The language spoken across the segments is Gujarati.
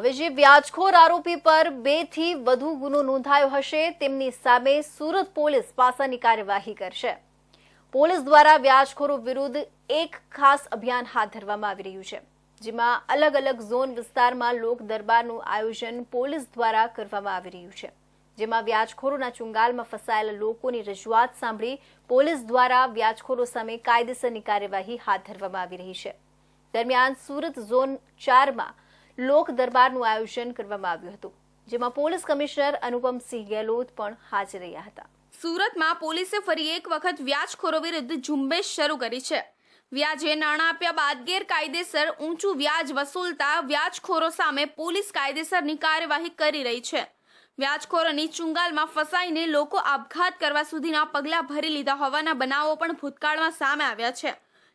હવે જે વ્યાજખોર આરોપી પર બેથી વધુ ગુનો નોંધાયો હશે, તેમની સામે સુરત પોલીસ પાસાની કાર્યવાહી કરશે. પોલીસ દ્વારા વ્યાજખોરો વિરુદ્ધ એક ખાસ અભિયાન હાથ ધરવામાં આવી રહ્યું છે, જેમાં અલગ અલગ ઝોન વિસ્તારમાં લોક દરબારનું આયોજન પોલીસ દ્વારા કરવામાં આવી રહ્યું છે, જેમાં વ્યાજખોરોના ચુંગાલમાં ફસાયેલા લોકોની રજૂઆત સાંભળી પોલીસ દ્વારા વ્યાજખોરો સામે કાયદેસરની કાર્યવાહી હાથ ધરવામાં આવી રહી છે. દરમિયાન સુરત ઝોન ચારમાં લોક દરબારનું આયોજન કરવામાં આવ્યું હતું, જેમાં પોલીસ કમિશનર અનુપમસિંહ ગેહલોત પણ હાજર રહ્યા હતા. સુરતમાં પોલીસે ફરી એક વખત વ્યાજખોરો વિરુદ્ધ ઝુંબેશ શરૂ કરી છે. વ્યાજે નાણાં આપ્યા બાદ ગેરકાયદેસર ઊંચું વ્યાજ વસૂલતા વ્યાજખોરો સામે પોલીસ કાયદેસરની કાર્યવાહી કરી રહી છે. વ્યાજખોરોની ચુંગાલમાં ફસાઈને લોકો આપઘાત કરવા સુધીના પગલાં ભરી લીધા હોવાના બનાવો પણ ભૂતકાળમાં સામે આવ્યા છે.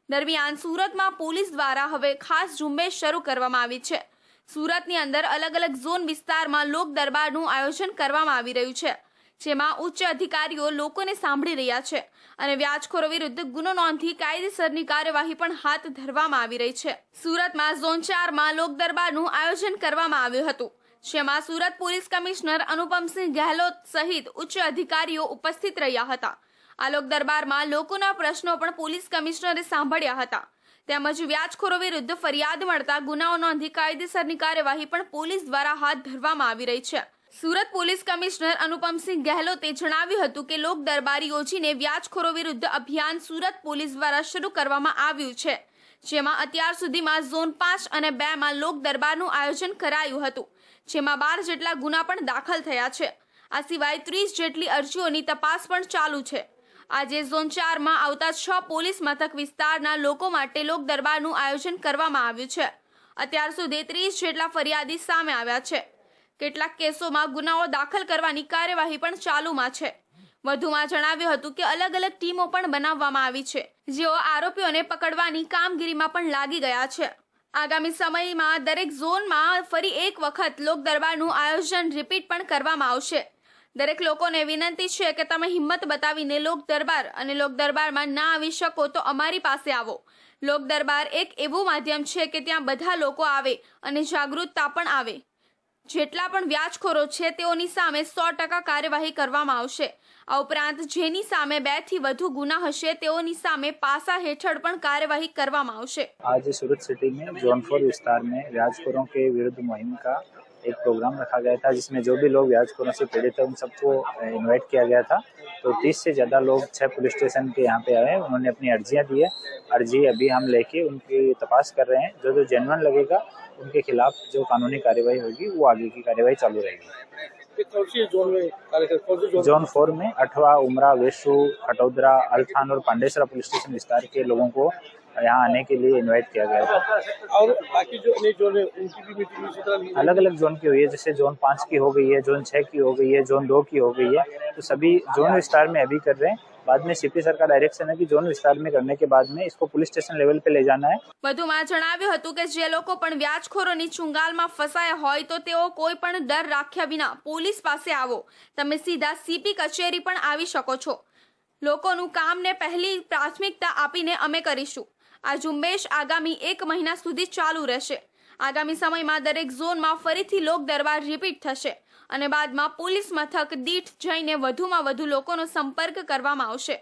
દરમિયાન સુરતમાં પોલીસ દ્વારા હવે ખાસ ઝુંબેશ શરૂ કરવામાં આવી છે. સુરતની અંદર અલગ અલગ ઝોન વિસ્તારમાં લોક દરબારનું આયોજન કરવામાં આવી રહ્યું છે, જેમાં ઉચ્ચ અધિકારીઓ લોકોને સાંભળી રહ્યા છે અને વ્યાજખોરો વિરુદ્ધ ગુનો નોંધી કાયદેસરની કાર્યવાહી પણ હાથ ધરવામાં આવી રહી છે. સુરતમાં ઝોન ચારમાં લોક દરબારનું આયોજન કરવામાં આવ્યું હતું, જેમાં સુરત પોલીસ કમિશનર અનુપમસિંહ ગેહલોત સહિત ઉચ્ચ અધિકારીઓ ઉપસ્થિત રહ્યા હતા. આ લોક દરબારમાં લોકોના પ્રશ્નો પણ પોલીસ કમિશનરે સાંભળ્યા હતા. તેમજ વ્યાજખોરો વિરુદ્ધ ફરિયાદ મળતા ગુનાઓ નોંધી કાયદેસરની કાર્યવાહી પણ પોલીસ દ્વારા હાથ ધરવામાં આવી રહી છે. સુરત પોલીસ કમિશનર અનુપમસિંહ ગહેલોતે જણાવ્યું હતું કે લોક દરબાર યોજીને વ્યાજખોરો વિરુદ્ધ અભિયાન સુરત પોલીસ દ્વારા શરૂ કરવામાં આવ્યું છે. જેમાં અત્યાર સુધીમાં ઝોન પાંચ અને બે માં લોક દરબારનું આયોજન કરાયું હતું. જેમાં બાર જેટલા ગુના પણ દાખલ થયા છે. આ સિવાય ત્રીસ જેટલી અરજીઓની તપાસ પણ ચાલુ છે. આજે ઝોન ચારમાં આવતા છ પોલીસ મથક વિસ્તારના લોકો માટે લોક દરબારનું આયોજન કરવામાં આવ્યું છે. અત્યાર સુધી ત્રીસ જેટલા ફરિયાદી સામે આવ્યા છે. કેટલાક કેસોમાં ગુનાઓ દાખલ કરવાની કાર્યવાહી પણ ચાલુમાં છે. વધુમાં જણાવ્યું હતું કે અલગ અલગ ટીમો પણ બનાવવામાં આવી છે. જેઓ આરોપીઓને પકડવાની કામગીરીમાં પણ લાગી ગયા છે. આગામી સમયમાં દરેક ઝોનમાં ફરી એક વખત લોક દરબારનું આયોજન રિપીટ પણ કરવામાં આવશે. દરેક લોકોને વિનંતી છે કે તમે હિંમત બતાવીને લોક દરબાર અને લોક દરબારમાં ના આવી શકો તો અમારી પાસે આવો. લોક દરબાર એક એવું માધ્યમ છે કે ત્યાં બધા લોકો આવે અને જાગૃતતા પણ આવે. જેટલા પણ વ્યાજખોરો છે તેઓની સામે સો ટકા કાર્યવાહી કરવામાં આવશે. આ ઉપરાંત જેની સામે બેથી વધુ ગુના હશે તેઓની સામે પાસા હેઠળ પણ કાર્યવાહી કરવામાં આવશે. आज सूरत सिटी में जौनपुर विस्तार में व्याजखोरों के विरुद्ध मुहिम का एक प्रोग्राम रखा गया था, जिसमें जो भी लोग व्याज कोरोना से पीड़ित थे उन सबको इन्वाइट किया गया था। तो तीस से ज़्यादा लोग छः पुलिस स्टेशन के यहाँ पे आए हैं। उन्होंने अपनी अर्जियाँ दी है। अर्जी अभी हम लेके उनकी तपास कर रहे हैं। जो जो जेनवन लगेगा, उनके खिलाफ जो कानूनी कार्यवाही होगी, वो आगे की कार्यवाही चालू रहेगी। जोन फोर में अठवा उमरा वेशु खटौदरा अल्थान और पांडेसरा पुलिस स्टेशन विस्तार के लोगों को यहाँ आने के लिए इनवाइट किया गया था। और बाकी जो अन्य जोन है उनकी भी मीटिंग। अलग अलग जोन की हुई है जैसे जोन पाँच की हो गई है जोन छः की हो गई है जोन दो की हो गई है तो सभी जोन विस्तार में अभी कर रहे हैं। बाद में सीपी सर का डायरेक्शन है कि जोन विस्तार में करने के बाद में इसको पुलिस स्टेशन लेवल पे ले जाना है વધુમાં જણાવ્યું હતું કે જે લોકો પણ વ્યાજખોરોની ચુંગાલમાં ફસાયા હોય તો તેઓ કોઈ પણ ડર રાખ્યા વિના પોલીસ પાસે આવો તમે સીધા સીપી કચેરી પણ આવી શકો છો લોકોનું કામને પહેલી પ્રાથમિકતા આપીને અમે કરીશું આ ઝુંબેશ આગામી એક મહિના સુધી ચાલુ રહેશે આગામી સમયમાં દરેક ઝોનમાં ફરીથી લોક દરબાર રિપીટ થશે અને બાદમાં પોલીસ મથક દીઠ જઈને વધુમાં વધુ લોકોનો સંપર્ક કરવામાં આવશે.